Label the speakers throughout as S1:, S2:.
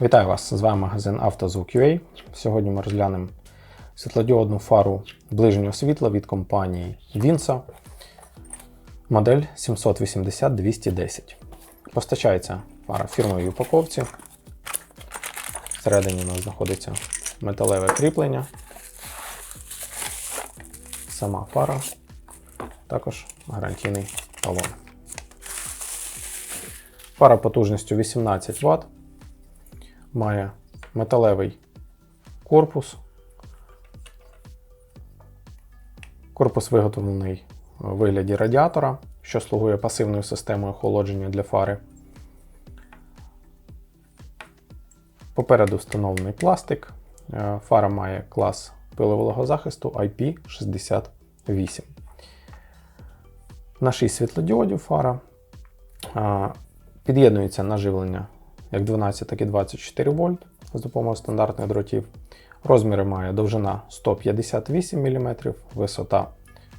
S1: Вітаю вас! З вами магазин «Автозвук.UA». Сьогодні ми розглянемо світлодіодну фару ближнього світла від компанії Vinsa, модель 780-210. Постачається фара фірмовій упаковці. Всередині у нас знаходиться металеве кріплення. Сама фара, також гарантійний талон. Фара потужністю 18 Вт має металевий корпус. Корпус виготовлений у вигляді радіатора, що слугує пасивною системою охолодження для фари. Попереду встановлений пластик. Е, Фара має клас пилового захисту IP68. На 6 світлодіодів фара. Під'єднується на живлення як 12, так і 24 вольт з допомогою стандартних дротів. Розміри має довжина 158 мм, висота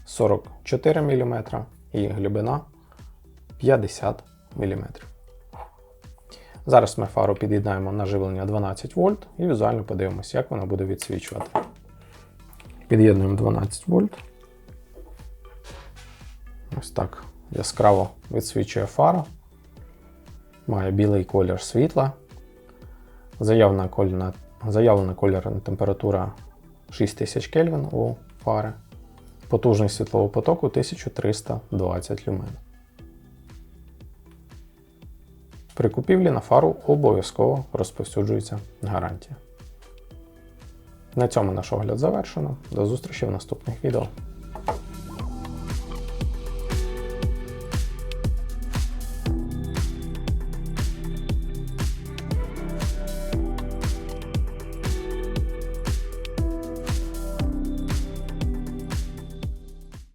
S1: 44 мм і глибина 50 мм. Зараз ми фару під'єднаємо на живлення 12 вольт і візуально подивимося, як вона буде відсвічувати. Під'єднуємо 12 вольт. Ось так яскраво відсвічує фара має білий колір світла. Заявлена кольорна, заявлена кольорна температура 6000 Кельвін у фари. Потужність світлового потоку 1320 люмен. При купівлі на фару обов'язково розповсюджується гарантія. На цьому наш огляд завершено. До зустрічі в наступних відео.